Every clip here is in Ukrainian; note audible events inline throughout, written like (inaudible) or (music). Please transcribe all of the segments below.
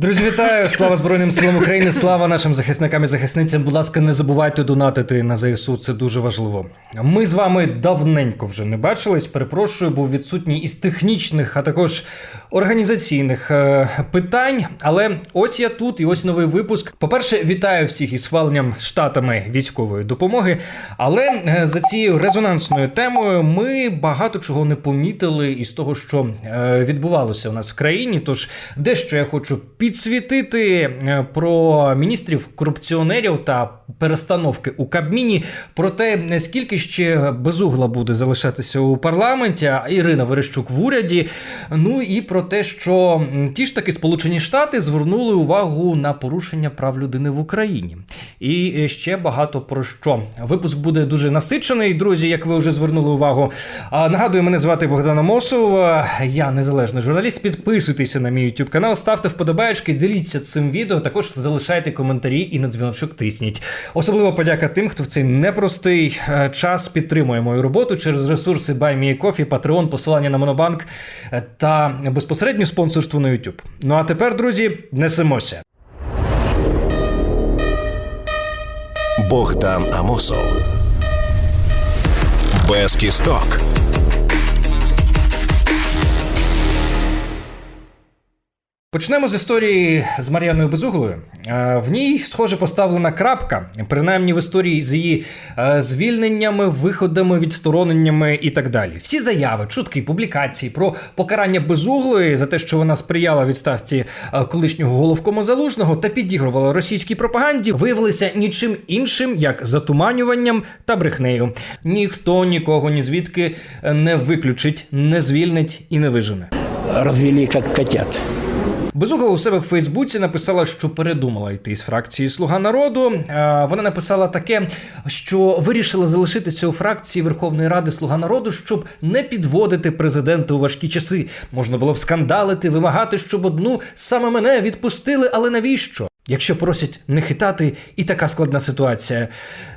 Друзі, вітаю! Слава Збройним силам України! Слава нашим захисникам і захисницям. Будь ласка, не забувайте донатити на ЗСУ. Це дуже важливо. Ми з вами давненько вже не бачились. Перепрошую, був відсутній із технічних, а також організаційних е, питань. Але ось я тут, і ось новий випуск. По-перше, вітаю всіх із схваленням штатами військової допомоги. Але е, за цією резонансною темою ми багато чого не помітили із того, що е, відбувалося у нас в країні. Тож дещо я хочу підсвітити е, про міністрів корупціонерів та перестановки у Кабміні. Про те, наскільки ще безугла буде залишатися у парламенті, Ірина Верещук в уряді. Ну і про те, що ті ж таки Сполучені Штати звернули увагу на порушення прав людини в Україні. І е, ще багато про що. Випуск буде дуже насичений, друзі, як ви вже звернули увагу. Нагадую, мене звати Богдан Амосов. Я незалежний журналіст. Підписуйтеся на мій YouTube канал, ставте вподобаєчки, діліться цим відео. Також залишайте коментарі і на дзвіночок тисніть. Особливо подяка тим, хто в цей непростий е, час підтримує мою роботу через ресурси BuyMeACoffee, Patreon, посилання на Монобанк е, та безпосередньо спонсорство на YouTube. Ну а тепер, друзі, несемося. Богдан Амосов. Без кісток. Почнемо з історії з Мар'яною Безуглою. Е, В ній, схоже, поставлена крапка, принаймні в історії з її е, звільненнями, виходами, відстороненнями і так далі. Всі заяви, чутки, публікації про покарання безуглої за те, що вона сприяла відставці е, колишнього головкому залужного та підігрувала російській пропаганді, виявилися нічим іншим, як затуманюванням та брехнею. Ніхто нікого ні звідки не виключить, не звільнить і не вижене. развели как котят. Безугла у себе в Фейсбуці написала, що передумала йти з фракції Слуга народу. Е, Вона написала таке, що вирішила залишитися у фракції Верховної Ради Слуга народу, щоб не підводити президента у важкі часи. Можна було б скандалити, вимагати, щоб одну саме мене відпустили, але навіщо? Якщо просять не хитати, і така складна ситуація.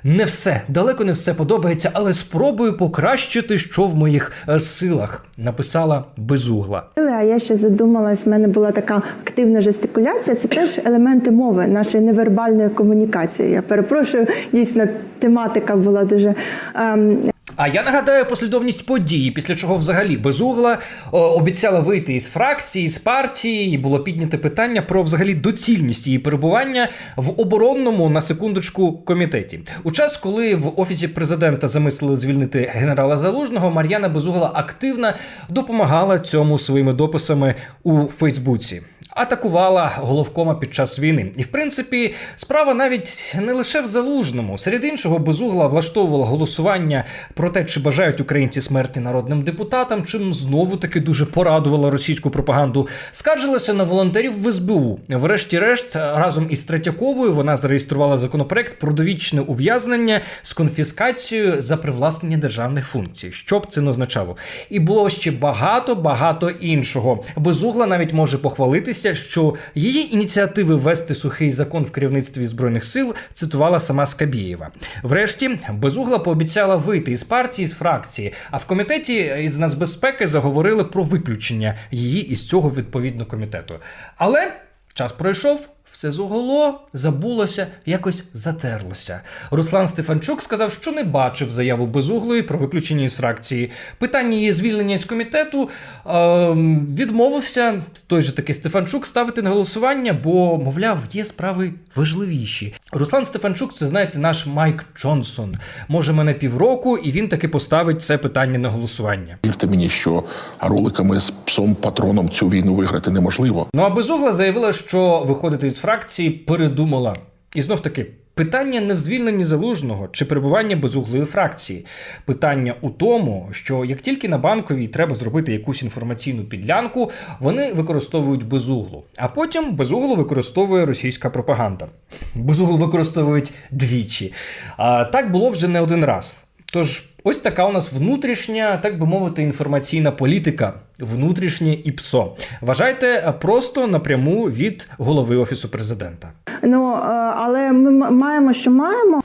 Не все, далеко не все подобається, але спробую покращити, що в моїх е, силах, написала безугла. А я ще задумалась, в мене була така активна жестикуляція. Це теж елементи мови, нашої невербальної комунікації. Я перепрошую, дійсно, тематика була дуже ем, А я нагадаю послідовність подій, після чого взагалі безугла обіцяла вийти із фракції, з партії, і було підняте питання про взагалі доцільність її перебування в оборонному на секундочку комітеті. У час, коли в офісі президента замислили звільнити генерала Залужного, Мар'яна Безугла активно допомагала цьому своїми дописами у Фейсбуці. Атакувала головкома під час війни, і в принципі справа навіть не лише в залужному. Серед іншого, безугла влаштовувала голосування про те, чи бажають українці смерті народним депутатам, чим знову таки дуже порадувала російську пропаганду. Скаржилася на волонтерів в СБУ. Врешті-решт, разом із Третьяковою вона зареєструвала законопроект про довічне ув'язнення з конфіскацією за привласнення державних функцій. Що б це не означало? І було ще багато багато іншого. Безугла навіть може похвалитися, що її ініціативи ввести сухий закон в керівництві збройних сил цитувала сама Скабєєва. Врешті безугла пообіцяла вийти із партії, з фракції. А в комітеті із нацбезпеки заговорили про виключення її із цього відповідно комітету. Але час пройшов. Все зуголо, забулося, якось затерлося. Руслан Стефанчук сказав, що не бачив заяву безуглої про виключення із фракції. Питання її звільнення з комітету ем, відмовився той же таки Стефанчук ставити на голосування, бо, мовляв, є справи важливіші. Руслан Стефанчук, це знаєте, наш Майк Джонсон. Може, мене півроку, і він таки поставить це питання на голосування. Вірте мені, що роликами з псом патроном цю війну виграти неможливо. Ну а безугла заявила, що виходити із фракції передумала. І знов таки. Питання не в звільненні залужного чи перебування безуглої фракції. Питання у тому, що як тільки на банковій треба зробити якусь інформаційну підлянку, вони використовують безуглу, а потім безуглу використовує російська пропаганда. Безуглу використовують двічі. А так було вже не один раз. Тож, ось така у нас внутрішня, так би мовити, інформаційна політика, внутрішнє ІПСО. Вважайте просто напряму від голови офісу президента. ну, е, але ми маємо, що маємо.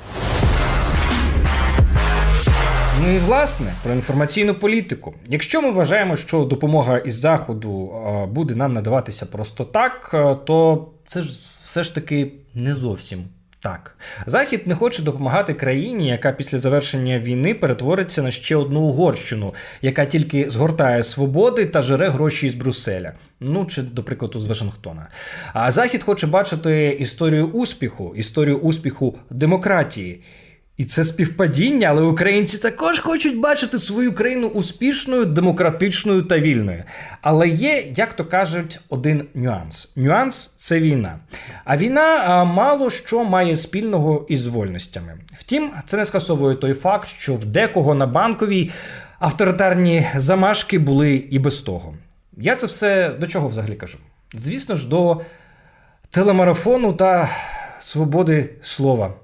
Ну і власне про інформаційну політику. Якщо ми вважаємо, що допомога із заходу е, буде нам надаватися просто так, е, то це ж все ж таки не зовсім. Так, Захід не хоче допомагати країні, яка після завершення війни перетвориться на ще одну Угорщину, яка тільки згортає свободи та жере гроші із Брюсселя. Ну чи, до прикладу, з Вашингтона. А Захід хоче бачити історію успіху, історію успіху демократії. І це співпадіння, але українці також хочуть бачити свою країну успішною, демократичною та вільною. Але є, як то кажуть, один нюанс. Нюанс це війна. А війна а, мало що має спільного із вольностями. Втім, це не скасовує той факт, що в декого на банковій авторитарні замашки були і без того. Я це все до чого взагалі кажу? Звісно ж, до телемарафону та свободи слова.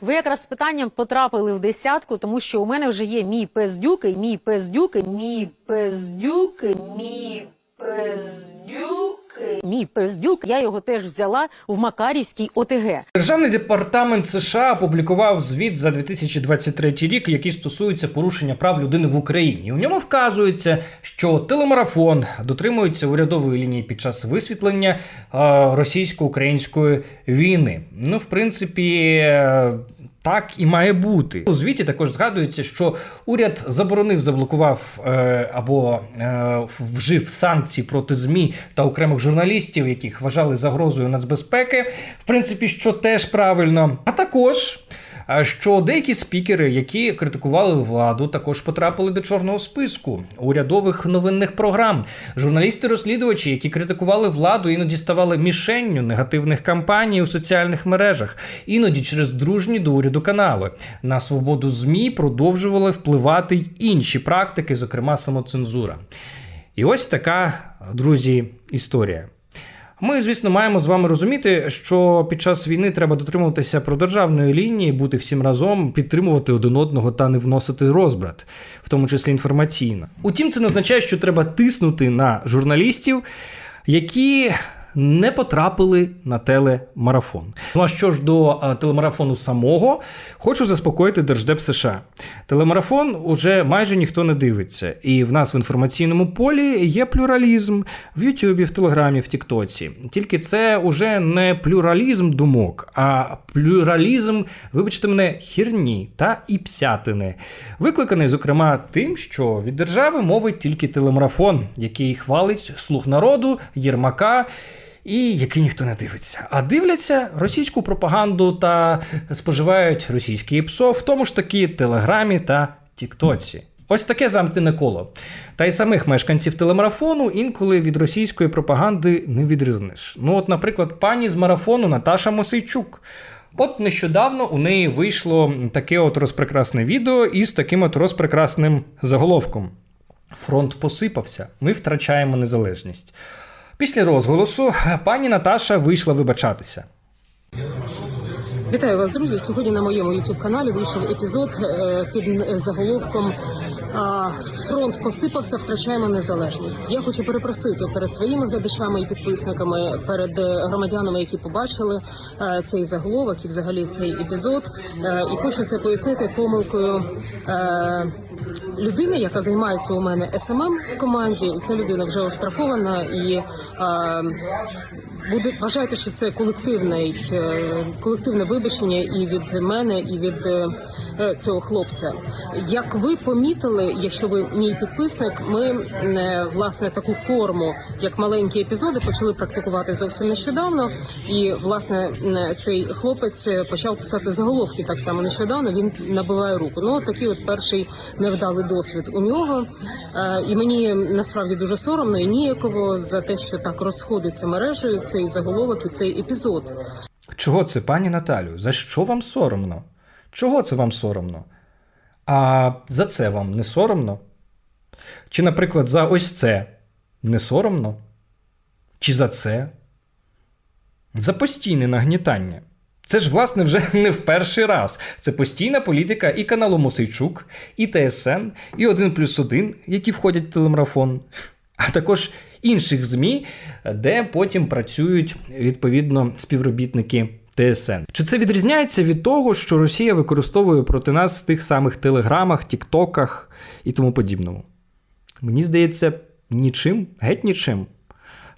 Ви якраз з питанням потрапили в десятку, тому що у мене вже є мій пездюки, мій пездюки, мій пес Дюки, мій пес Дюки. Мій пес я його теж взяла в Макарівській ОТГ. Державний департамент США опублікував звіт за 2023 рік, який стосується порушення прав людини в Україні. У ньому вказується, що телемарафон дотримується урядової лінії під час висвітлення е, російсько-української війни. Ну, в принципі. Так і має бути у звіті. Також згадується, що уряд заборонив, заблокував е, або е, вжив санкції проти змі та окремих журналістів, яких вважали загрозою нацбезпеки. В принципі, що теж правильно. А також що деякі спікери, які критикували владу, також потрапили до чорного списку урядових новинних програм. Журналісти-розслідувачі, які критикували владу, іноді ставали мішенню негативних кампаній у соціальних мережах, іноді через дружні до уряду канали. На свободу змі продовжували впливати й інші практики, зокрема самоцензура. І ось така, друзі, історія. Ми, звісно, маємо з вами розуміти, що під час війни треба дотримуватися продержавної лінії, бути всім разом, підтримувати один одного та не вносити розбрат, в тому числі інформаційно. Утім, це не означає, що треба тиснути на журналістів, які не потрапили на телемарафон. Ну а що ж до е, телемарафону самого, хочу заспокоїти Держдеп США. Телемарафон уже майже ніхто не дивиться, і в нас в інформаційному полі є плюралізм в Ютубі, в Телеграмі, в Тіктоці. Тільки це уже не плюралізм думок, а плюралізм, вибачте мене, хірні та і псятини, викликаний, зокрема, тим, що від держави мовить тільки телемарафон, який хвалить слух народу, Єрмака. І який ніхто не дивиться. А дивляться російську пропаганду та споживають російське ПСО, в тому ж таки Телеграмі та Тіктоці. Ось таке замкнене коло. Та й самих мешканців телемарафону інколи від російської пропаганди не відрізниш. Ну, от, наприклад, пані з марафону Наташа Мосейчук. От нещодавно у неї вийшло таке от розпрекрасне відео із таким от розпрекрасним заголовком: Фронт посипався, ми втрачаємо незалежність. Після розголосу пані Наташа вийшла вибачатися. Вітаю вас, друзі. Сьогодні на моєму youtube каналі вийшов епізод е, під заголовком Фронт посипався, втрачаємо незалежність. Я хочу перепросити перед своїми глядачами і підписниками, перед е, громадянами, які побачили е, цей заголовок і взагалі цей епізод. Е, І хочу це пояснити помилкою е, людини, яка займається у мене СММ в команді. Ця людина вже оштрафована і е, буде вважайте, що це колективний е, колективне вибачення і від мене, і від е, е, цього хлопця. Як ви помітили, якщо ви мій підписник, ми власне таку форму, як маленькі епізоди, почали практикувати зовсім нещодавно. І власне цей хлопець почав писати заголовки так само нещодавно. Він набиває руку. Ну от такий от перший невдалий досвід у нього. І мені насправді дуже соромно і ніяково за те, що так розходиться мережею цей заголовок і цей епізод. Чого це, пані Наталю? За що вам соромно? Чого це вам соромно? А за це вам не соромно? Чи, наприклад, за ось це не соромно? Чи за це? За постійне нагнітання. Це ж, власне, вже (laughs) не в перший раз. Це постійна політика і каналу Мосейчук, і ТСН, і 1 плюс 1, які входять в телемарафон, а також інших ЗМІ, де потім працюють відповідно співробітники ТСН. Чи це відрізняється від того, що Росія використовує проти нас в тих самих телеграмах, тіктоках і тому подібному? Мені здається, нічим, геть нічим.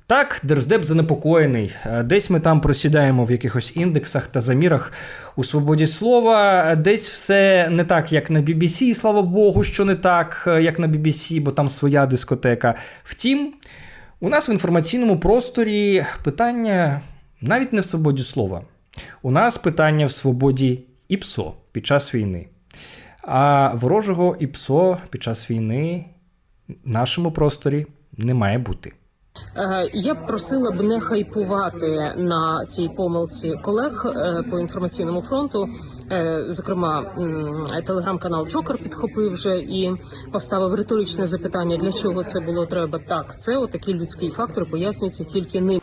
Так, Держдеп занепокоєний. Десь ми там просідаємо в якихось індексах та замірах у свободі слова. Десь все не так, як на BBC, і слава Богу, що не так, як на BBC, бо там своя дискотека. Втім, у нас в інформаційному просторі питання навіть не в свободі слова. У нас питання в свободі ІПСО під час війни. А ворожого ІПСО під час війни в нашому просторі не має бути. Е, Я б просила б не хайпувати на цій помилці колег е, по інформаційному фронту. Е, Зокрема, телеграм-канал Джокер підхопив вже і поставив риторичне запитання, для чого це було треба. Так, це отакий людський фактор пояснюється тільки ним.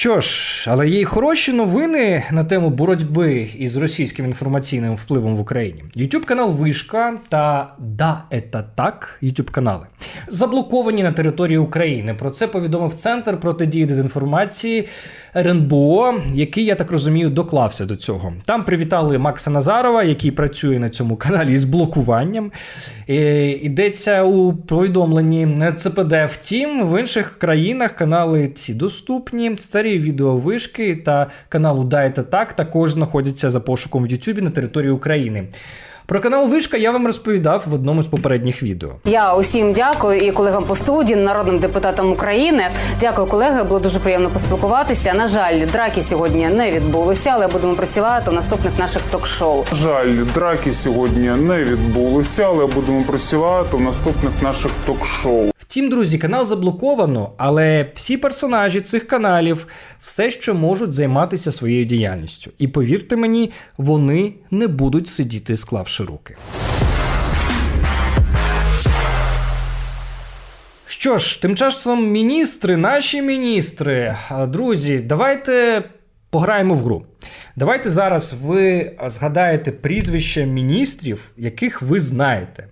Що ж, але є й хороші новини на тему боротьби із російським інформаційним впливом в Україні. Ютуб канал Вишка та Да, это так Ютуб канали заблоковані на території України. Про це повідомив Центр протидії дезінформації РНБО, який, я так розумію, доклався до цього. Там привітали Макса Назарова, який працює на цьому каналі з блокуванням. Е, Йдеться у повідомленні ЦПД. Втім, в інших країнах канали ці доступні. Старі відеовишки та каналу Дайте так також знаходяться за пошуком в Ютубі на території України. Про канал Вишка я вам розповідав в одному з попередніх відео. Я усім дякую і колегам по студії, народним депутатам України. Дякую, колеги. Було дуже приємно поспілкуватися. На жаль, драки сьогодні не відбулися, але будемо працювати у наступних наших ток-шоу. На жаль, драки сьогодні не відбулися, але будемо працювати у наступних наших ток-шоу. Втім, друзі, канал заблоковано, але всі персонажі цих каналів все ще можуть займатися своєю діяльністю. І повірте мені, вони не будуть сидіти, склавши руки. Що ж, тим часом міністри, наші міністри, друзі, давайте пограємо в гру. Давайте зараз ви згадаєте прізвища міністрів, яких ви знаєте.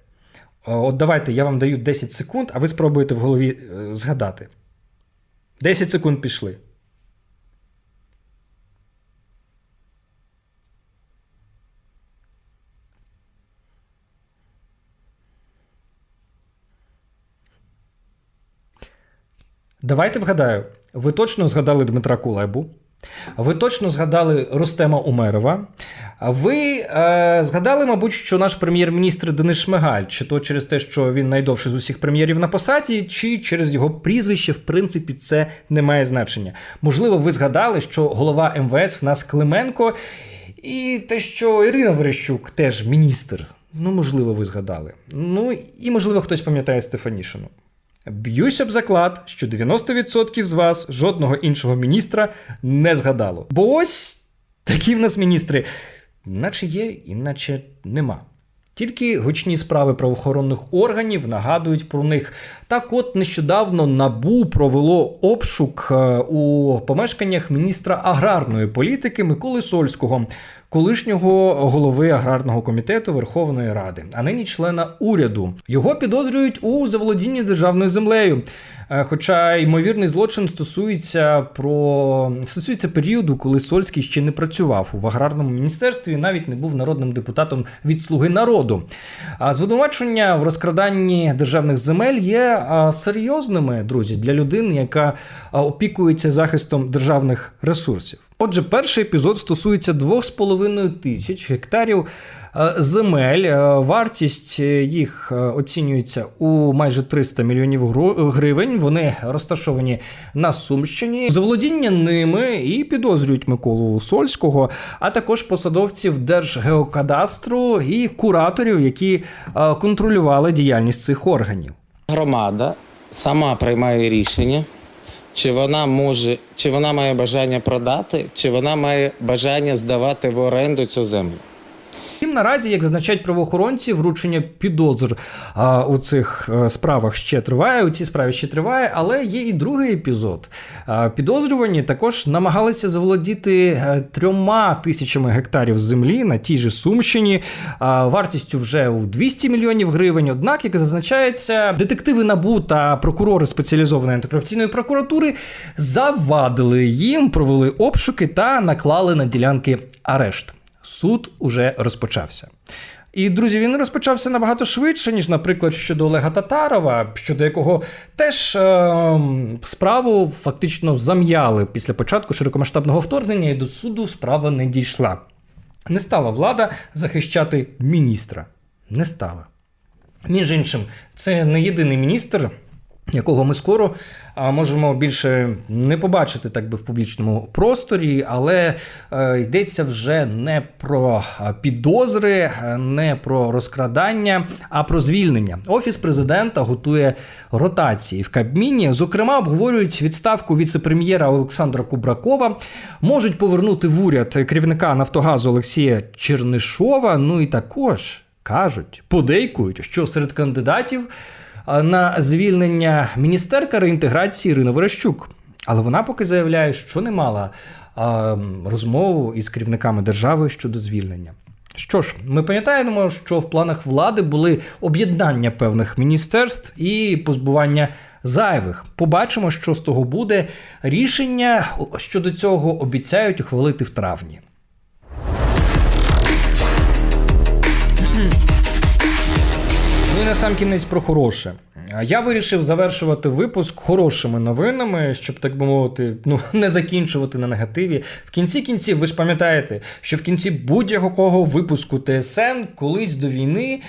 От давайте я вам даю 10 секунд, а ви спробуєте в голові е, згадати. 10 секунд пішли. Давайте вгадаю. Ви точно згадали Дмитра Кулебу. Ви точно згадали Рустема Умерова. Ви е, згадали, мабуть, що наш прем'єр-міністр Денис Шмигаль, чи то через те, що він найдовший з усіх прем'єрів на посаді, чи через його прізвище, в принципі, це не має значення. Можливо, ви згадали, що голова МВС в нас Клименко, і те, що Ірина Верещук теж міністр. Ну, можливо, ви згадали. Ну і можливо, хтось пам'ятає Стефанішину. Б'юсь об заклад, що 90% з вас жодного іншого міністра не згадало. Бо ось такі в нас міністри, наче є, іначе нема. Тільки гучні справи правоохоронних органів нагадують про них. Так от нещодавно НАБУ провело обшук е, у помешканнях міністра аграрної політики Миколи Сольського, колишнього голови аграрного комітету Верховної Ради, а нині члена уряду. Його підозрюють у заволодінні державною землею. Е, Хоча ймовірний злочин стосується про стосується періоду, коли Сольський ще не працював в аграрному міністерстві, навіть не був народним депутатом від Слуги народу. А звинувачення в розкраданні державних земель є серйозними, друзі, для людини, яка опікується захистом державних ресурсів. Отже, перший епізод стосується 2,5 тисяч гектарів е, земель. Е, Вартість е, їх оцінюється у майже 300 мільйонів гривень. Вони розташовані на Сумщині. Заволодіння ними і підозрюють Миколу Сольського, а також посадовців Держгеокадастру і кураторів, які контролювали діяльність цих органів. Громада сама приймає рішення, чи вона може, чи вона має бажання продати, чи вона має бажання здавати в оренду цю землю. Втім, наразі, як зазначають правоохоронці, вручення підозр а, у цих е, справах ще триває. У цій справі ще триває, але є і другий епізод. А, підозрювані також намагалися заволодіти е, трьома тисячами гектарів землі на тій же Сумщині, а, вартістю вже у 200 мільйонів гривень. Однак, як зазначається, детективи НАБУ та прокурори спеціалізованої антикорупційної прокуратури завадили їм, провели обшуки та наклали на ділянки арешт. Суд уже розпочався. І друзі, він розпочався набагато швидше, ніж, наприклад, щодо Олега Татарова, щодо якого теж е, справу фактично зам'яли після початку широкомасштабного вторгнення, і до суду справа не дійшла. Не стала влада захищати міністра. Не стала. Між іншим, це не єдиний міністр, якого ми скоро можемо більше не побачити так би в публічному просторі, але е, йдеться вже не про підозри, е, не про розкрадання, а про звільнення. Офіс президента готує ротації в Кабміні. Зокрема, обговорюють відставку віце-прем'єра Олександра Кубракова. Можуть повернути в уряд керівника Нафтогазу Олексія Чернишова. Ну і також кажуть, подейкують, що серед кандидатів на звільнення міністерка реінтеграції Ірина Верещук. Але вона поки заявляє, що не мала розмову із керівниками держави щодо звільнення. Що ж, ми пам'ятаємо, що в планах влади були об'єднання певних міністерств і позбування зайвих. Побачимо, що з того буде. Рішення щодо цього обіцяють ухвалити в травні. На сам кінець про хороше. Я вирішив завершувати випуск хорошими новинами, щоб так би мовити, ну (laughs) не закінчувати на негативі. В кінці кінців, ви ж пам'ятаєте, що в кінці будь-якого випуску ТСН колись до війни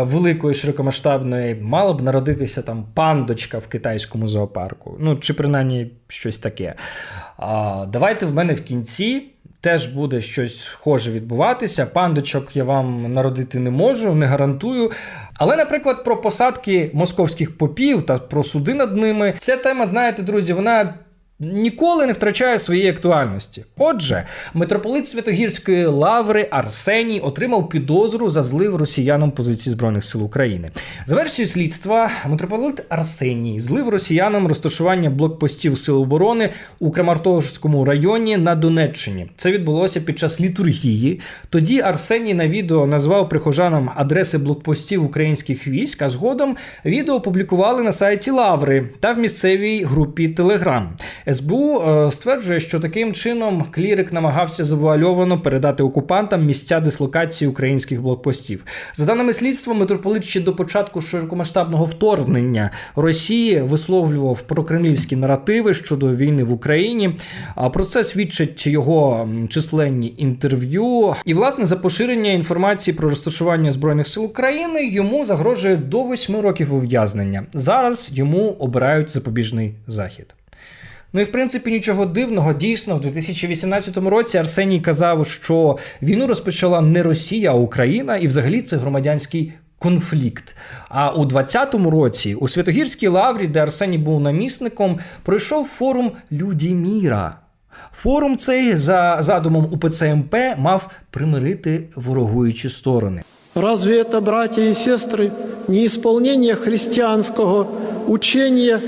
великої широкомасштабної мала б народитися там пандочка в китайському зоопарку. Ну чи принаймні щось таке. Давайте в мене в кінці. Теж буде щось схоже відбуватися. Пандочок я вам народити не можу, не гарантую. Але, наприклад, про посадки московських попів та про суди над ними, ця тема, знаєте, друзі, вона ніколи не втрачає своєї актуальності. Отже, митрополит Святогірської лаври Арсеній отримав підозру за злив росіянам позиції Збройних сил України. За версією слідства, митрополит Арсеній злив росіянам розташування блокпостів Сил оборони у Краматорському районі на Донеччині. Це відбулося під час літургії. Тоді Арсеній на відео назвав прихожанам адреси блокпостів українських військ, а згодом відео опублікували на сайті Лаври та в місцевій групі Телеграм. СБУ е, стверджує, що таким чином клірик намагався завуальовано передати окупантам місця дислокації українських блокпостів. За даними слідства, митрополит ще до початку широкомасштабного вторгнення Росії висловлював прокремлівські наративи щодо війни в Україні. А про це свідчать його численні інтерв'ю. І власне за поширення інформації про розташування збройних сил України йому загрожує до 8 років ув'язнення. Зараз йому обирають запобіжний захід. Ну і в принципі нічого дивного. Дійсно, в 2018 році Арсеній казав, що війну розпочала не Росія, а Україна, і взагалі це громадянський. Конфлікт. А у 20-му році у Святогірській лаврі, де Арсеній був намісником, пройшов форум Люді Міра. Форум цей за задумом УПЦ МП мав примирити ворогуючі сторони. Разве это, братья и сестры, не исполнение христианского учения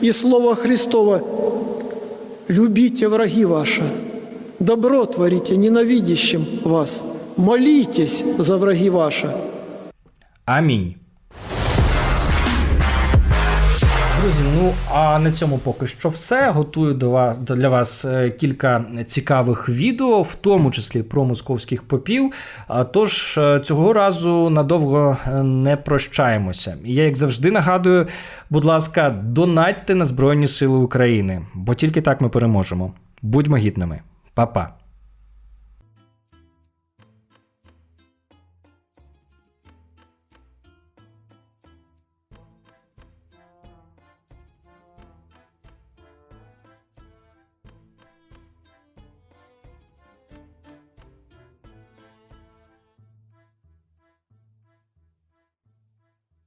и Слова Христова «Любите враги ваши, добро творите ненавидящим вас, молитесь за враги ваши». Амінь. Друзі, ну а на цьому поки що все. Готую до вас для вас е, кілька цікавих відео, в тому числі про московських попів. Тож е, цього разу надовго е, не прощаємося. І я, як завжди, нагадую, будь ласка, донатьте на Збройні Сили України, бо тільки так ми переможемо. Будьмо гідними, Па-па.